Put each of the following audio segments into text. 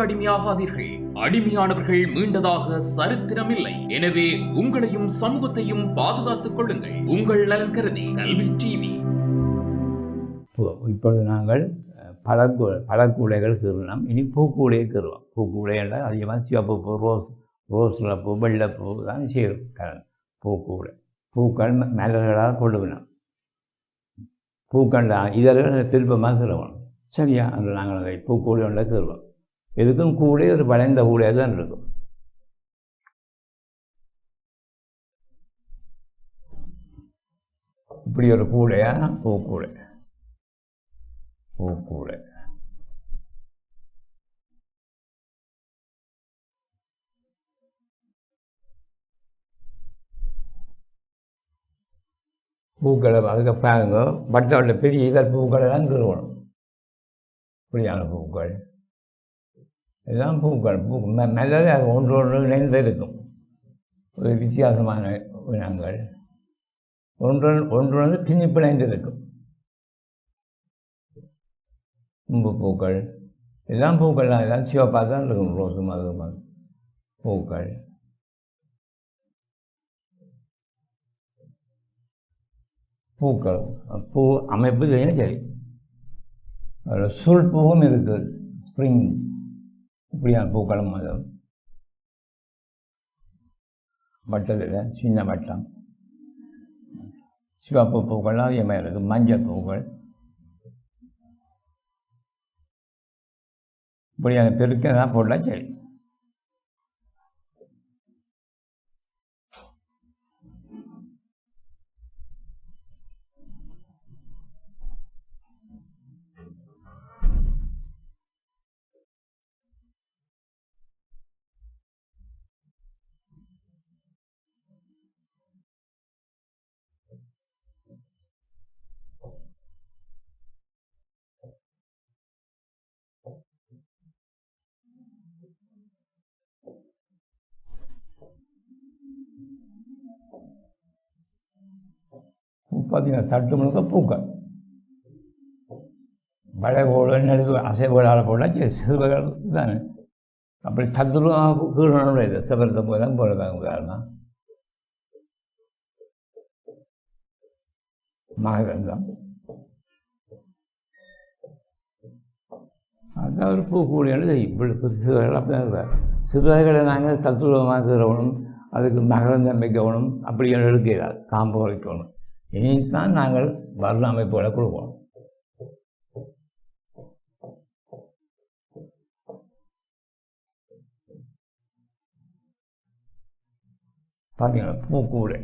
போதைக்கு அடிமையாகாதீர்கள். அடிமையானவர்கள் மீண்டதாக சரித்திரமில்லை. எனவே உங்களையும் சமூகத்தையும் பாதுகாத்துக் கொள்ளுங்கள். உங்கள் நலன் கருதி கல்வி டிவி. இப்பொழுது நாங்கள் அஹ், பழக்கூ பழக்கூடைகள் கீறலாம் இனி பூக்கூடையை கீறுவோம் பூக்கூடையில் அதிகமாக சிவப்பு பூ ரோஸ் ரோஸில் பூ வெள்ளைப்பூ தான் சேரும் பூக்கூடை. பூக்கள் ம- மலர்களாக கொள்ளுவினோம் பூக்கள் இதழ்கள் திருப்பமாக கீறுவோம் சரியா? அந்த நாங்கள் அதை பூக்கூடை ஒன்றை கீறுவோம் எதுக்கும் கூடை ஒரு வளைந்த கூடையாக தான் இருக்கும். இப்படி ஒரு கூடையா? பூக்கூடை பூக்கூடை பூக்களை அதுக்கு பாருங்க. பட்டோட பெரிய இதழ் பூக்களை தான் திருவணும் இப்படியான பூக்கள். இதுதான் பூக்கள். பூ ம- நல்லது அது ஒன்று ஒன்று இணைந்து இருக்கும் ஒரு வித்தியாசமான இனங்கள். ஒன்று ஒன்று வந்து பின்னி பிணைந்து இருக்கும் கும்பு பூக்கள். எல்லாம் பூக்கள். தான் எல்லாம் சிவப்பாக தான் இருக்கும். ரோஸு மது பூக்கள். பூக்கள். பூ அமைப்பு சரி. அதில் சுள் பூவும் இருக்குது. ஸ்ப்ரிங். இப்படியான பூக்களும் அது வட்டத்தில் சின்ன வட்டம் சிவப்பு பூக்களம் அதே மாதிரி இருக்குது மஞ்சள் பூக்கள். இப்படியான தான் போட்டால் சரி. பார்த்தீங்கன்னா தட்டு முழுக்க பூக்கள். வளைகோடு நெடுகு அசைவுகளால் போடலாம் சிறுவர்கள் தானே. அப்படி தத்துருவம் கீழே இது சிவரத்தை போய் தான் போடுறாங்க உதாரணம். மகரந்தம் அதான் ஒரு பூக்கூடியது இப்படி சிறுவர்கள் அப்படி தான் சிறுவர்களை நாங்கள் தத்துருவமாக கீறணும் அதுக்கு மகரந்தம் வைக்கணும் அப்படி எடுக்கிறார் காம்பு வைக்கணும் இனித்தான் நாங்கள் வர்ண அமைப்புகளை கொடுப்போம் பார்த்தீங்களா பூ கூடை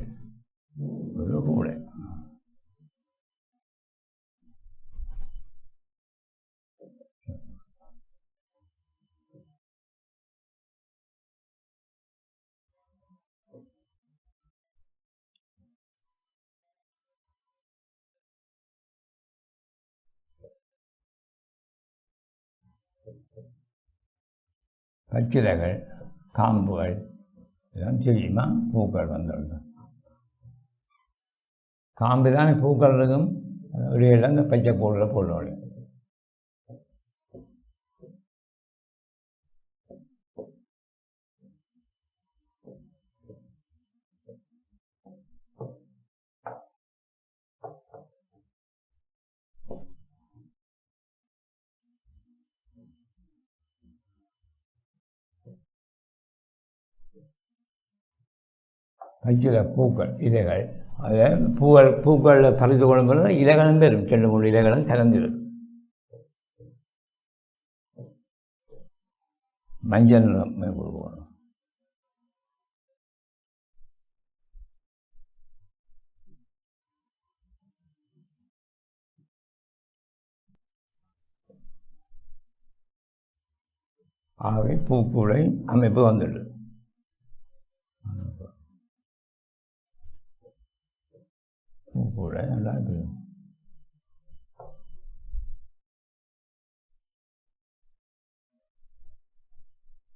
ஒரு கூடை பச்சிலைகள் காம்புகள் இதெல்லாம் தெரியுமா? பூக்கள் வந்துள்ளது காம்பு தானே பூக்கள் இருக்கும்? இடையில இந்த பச்சை பூவில் போடணும் பச்சில பூக்கள் இலைகள். அதை பூக்கள் பூக்களில் பறித்து கொள்ளும்போது இலைகளும் பெறும். ரெண்டு மூணு இலைகளும் கலந்துடும் மஞ்சள் நிறம் கொடுக்கணும். ஆகவே பூக்கூடை அமைப்பு வந்துடுது பூக்கூடை நல்லா இருக்குது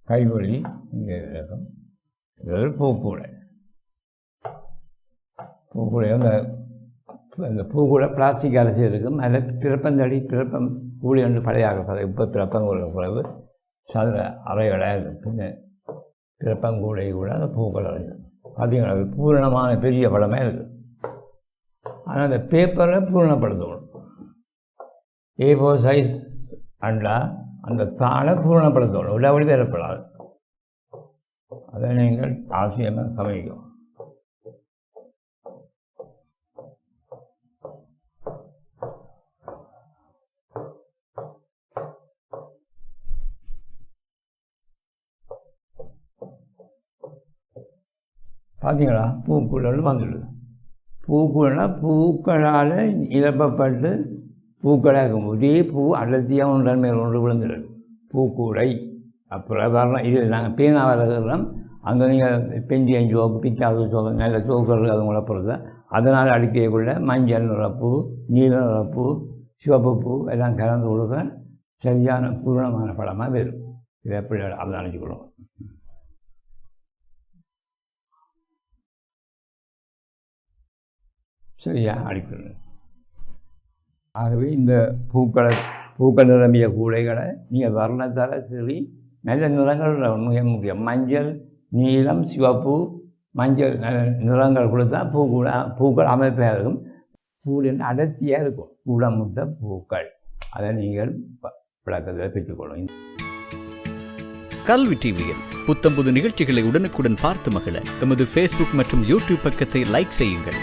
கைவழி இங்கே இருக்கும் இது பூக்கூடை பூக்கூடை அந்த அந்த பூக்கூடை பிளாஸ்டிக் அரிசி இருக்கும் அதில் பிறப்பந்தடி பிறப்பம் கூலி ஒன்று பழையாக இப்போ பிறப்பம் ஒரு குறைவு சதுர அறைகளாக இருக்கும் பின்ன பிறப்பங்கூடை கூட அந்த பூக்கள் அறையும் பார்த்தீங்களா அது பூரணமான பெரிய படமே இருக்குது ஆனால் அந்த பேப்பரை பூரணப்படுத்தணும் ஏ ஃபோர் சைஸ் அண்டா அந்த தாளை பூரணப்படுத்தணும் உள்ளபடி தரப்படாது. அதை நீங்கள் அவசியமாக கவனிக்கும் பார்த்தீங்களா பூக்குள்ள வந்துடுது பூக்கள்னால் பூக்களால் நிரப்பப்பட்டு பூக்களாக இருக்கும் ஒரே பூ அடர்த்தியாக ஒன்றன் மேல் ஒன்று விழுந்துடும் பூக்கூடை. அப்புறம் வரலாம் இது நாங்கள் பேனா வளர்க்குறோம் அங்கே நீங்கள் பெஞ்சி அஞ்சு சோப்பு பிச்சாவது சோப்பு நல்ல சோக்கள் அது உழப்புறது அதனால் அடிக்கக்குள்ள மஞ்சள் நிறப்பூ நீல நிறப்பு சிவப்பு பூ எல்லாம் கலந்து கொடுக்க சரியான பூரணமான படமாக வரும் இதை எப்படி அதை அணைச்சிக்கணும் சரியா? அடிக்கணும் ஆகவே இந்த பூக்களை பூக்கள் நிரம்பிய கூடைகளை நீங்கள் வர்ணத்தால் சரி நல்ல நிறங்கள் மிக முக்கியம். மஞ்சள் நீலம் சிவப்பு மஞ்சள் நல்ல நிறங்கள் கொடுத்தா பூ கூட பூக்கள் அமைப்பாக இருக்கும். பூவின் அடர்த்தியாக இருக்கும். கூடமுட்ட பூக்கள். அதை நீங்கள் விளக்கத்தில் பெற்றுக்கொள்ளும் கல்வி டிவியில் புத்தம்புது நிகழ்ச்சிகளை உடனுக்குடன் பார்த்து மகிழ எமது ஃபேஸ்புக் மற்றும் யூடியூப் பக்கத்தை லைக் செய்யுங்கள்.